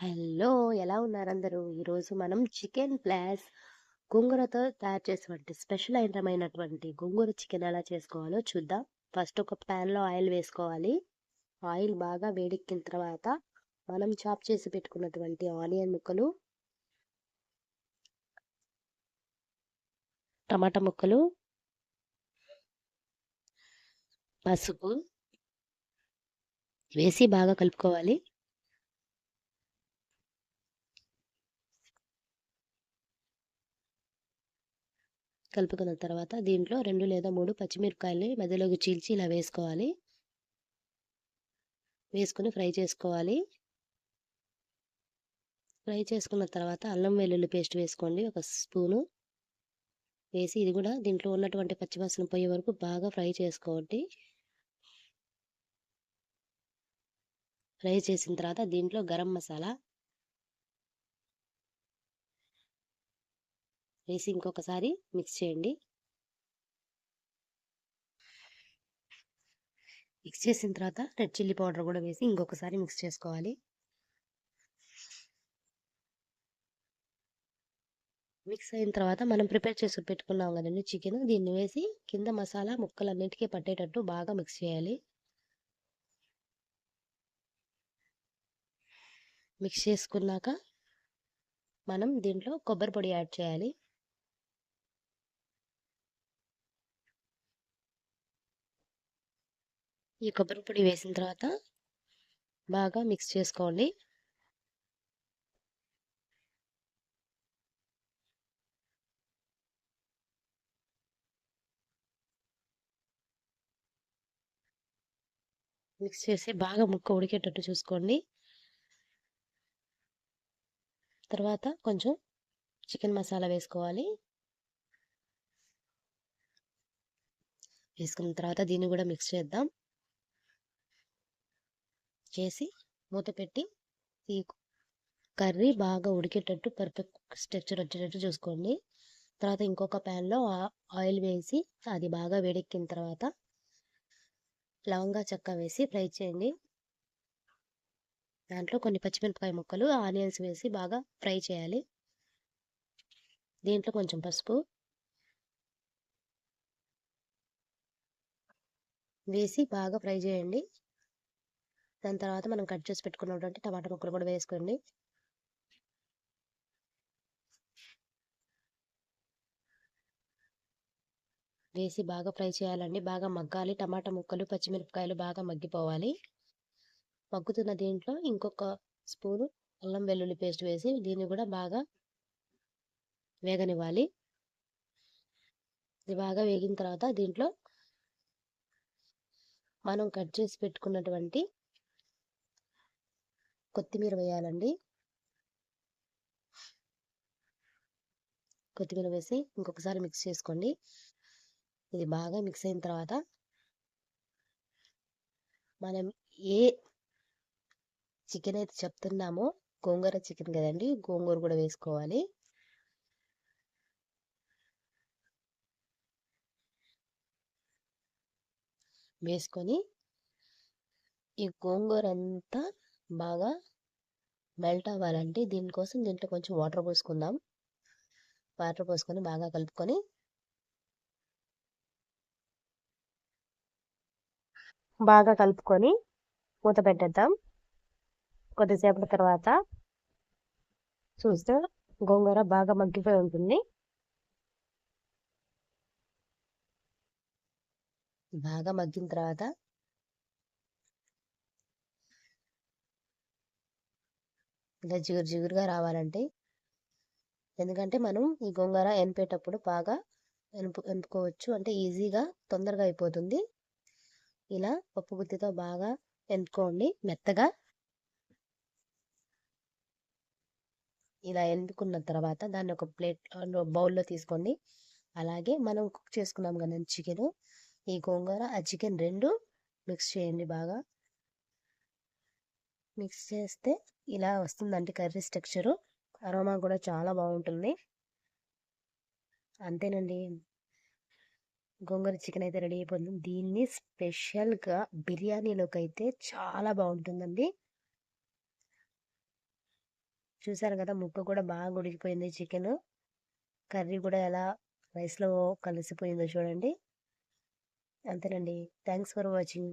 Hello! ఎలా ఉన్నారు అందరూ? ఈరోజు మనం చికెన్ ప్లస్ గోంగూరతో తయారు చేసేటువంటి స్పెషల్ ఐటమైనటువంటి గోంగూర చికెన్ ఎలా చేసుకోవాలో చూద్దాం. ఫస్ట్ ఒక ప్యాన్‌లో ఆయిల్ వేసుకోవాలి. ఆయిల్ బాగా వేడెక్కిన తర్వాత మనం చాప్ చేసి పెట్టుకున్నటువంటి ఆనియన్ ముక్కలు టమాటా ముక్కలు పసుపు వేసి బాగా కలుపుకోవాలి. కలుపుకున్న తర్వాత దీంట్లో రెండు లేదా మూడు పచ్చిమిరపకాయలని మధ్యలోకి చీల్చి ఇలా వేసుకోవాలి. వేసుకొని ఫ్రై చేసుకోవాలి. ఫ్రై చేసుకున్న తర్వాత అల్లం వెల్లుల్లి పేస్ట్ వేసుకోండి ఒక స్పూను. వేసి ఇది కూడా దీంట్లో ఉన్నటువంటి పచ్చివాసన పోయే వరకు బాగా ఫ్రై చేసుకోండి. ఫ్రై చేసిన తర్వాత దీంట్లో గరం మసాలా వేసి ఇంకొకసారి మిక్స్ చేయండి. మిక్స్ చేసిన తర్వాత రెడ్ చిల్లీ పౌడర్ కూడా వేసి ఇంకొకసారి మిక్స్ చేసుకోవాలి. మిక్స్ అయిన తర్వాత మనం ప్రిపేర్ చేసి పెట్టుకున్నాం కదండి చికెన్ దీన్ని వేసి కింద మసాలా ముక్కలన్నిటికీ పట్టేటట్టు బాగా మిక్స్ చేయాలి. మిక్స్ చేసుకున్నాక మనం దీంట్లో కొబ్బరి పొడి యాడ్ చేయాలి. ఈ కొబ్బరి పొడి వేసిన తర్వాత బాగా మిక్స్ చేసుకోండి. మిక్స్ చేసి బాగా ముక్క ఉడికేటట్టు చూసుకోండి. తర్వాత కొంచెం చికెన్ మసాలా వేసుకోవాలి. వేసుకున్న తర్వాత దీన్ని కూడా మిక్స్ చేద్దాం. చేసి మూత పెట్టి ఈ కర్రీ బాగా ఉడికేటట్టు పర్ఫెక్ట్ స్ట్రక్చర్ వచ్చేటట్టు చూసుకోండి. తర్వాత ఇంకొక ప్యాన్‌లో ఆయిల్ వేసి అది బాగా వేడెక్కిన తర్వాత లవంగా, చెక్క వేసి ఫ్రై చేయండి. దాంట్లో కొన్ని పచ్చిమిరపకాయ ముక్కలు, ఆనియన్స్ వేసి బాగా ఫ్రై చేయాలి. దీంట్లో కొంచెం పసుపు వేసి బాగా ఫ్రై చేయండి. దాని తర్వాత మనం కట్ చేసి పెట్టుకున్నటువంటి టమాటా ముక్కలు కూడా వేసుకోండి. వేసి బాగా ఫ్రై చేయాలండి. బాగా మగ్గాలి. టమాటా ముక్కలు, పచ్చిమిరపకాయలు బాగా మగ్గిపోవాలి. మగ్గుతున్న దీంట్లో ఇంకొక స్పూను అల్లం వెల్లుల్లి పేస్ట్ వేసి దీన్ని కూడా బాగా వేగనివ్వాలి. ఇది బాగా వేగిన తర్వాత దీంట్లో మనం కట్ చేసి పెట్టుకున్నటువంటి కొత్తిమీర వేయాలండి. కొత్తిమీర వేసి ఇంకొకసారి మిక్స్ చేసుకోండి. ఇది బాగా మిక్స్ అయిన తర్వాత మనం ఏ చికెన్ అయితే చెప్తున్నామో గోంగూర చికెన్ కదండి గోంగూర కూడా వేసుకోవాలి. వేసుకొని ఈ గోంగూర అంతా బాగా మెల్ట్ అవ్వాలండి. దీనికోసం దీంట్లో కొంచెం వాటర్ పోసుకుందాం. వాటర్ పోసుకొని బాగా కలుపుకొని బాగా కలుపుకొని మూత పెట్టేద్దాం. కొద్దిసేపటి తర్వాత చూస్తే గోంగూర బాగా మగ్గిపోయి ఉంటుంది. బాగా మగ్గిన తర్వాత ఇలా జిగురు జిగురుగా రావాలంటే ఎందుకంటే మనం ఈ గోంగూర ఎనిపేటప్పుడు బాగా ఎనుపు ఎంపుకోవచ్చు అంటే ఈజీగా తొందరగా అయిపోతుంది. ఇలా పప్పు గుత్తితో బాగా ఎనుపుకోండి మెత్తగా. ఇలా ఎనుపుకున్న తర్వాత దాన్ని ఒక ప్లేట్ బౌల్‌లో తీసుకోండి. అలాగే మనం కుక్ చేసుకున్నాం కదా చికెను. ఈ గోంగూర, ఆ చికెన్ రెండు మిక్స్ చేయండి బాగా. మిక్స్ చేస్తే ఇలా వస్తుందండి కర్రీ స్ట్రక్చరు. అరోమా కూడా చాలా బాగుంటుంది. అంతేనండి. గోంగూర చికెన్ అయితే రెడీ అయిపోతుంది. దీన్ని స్పెషల్‌గా బిర్యానీలోకి అయితే చాలా బాగుంటుందండి. చూసారు కదా ముక్క కూడా బాగా ఉడికిపోయింది చికెన్ కర్రీ కూడా ఎలా రైస్లో కలిసిపోయిందో చూడండి అంతేనండి thanks for watching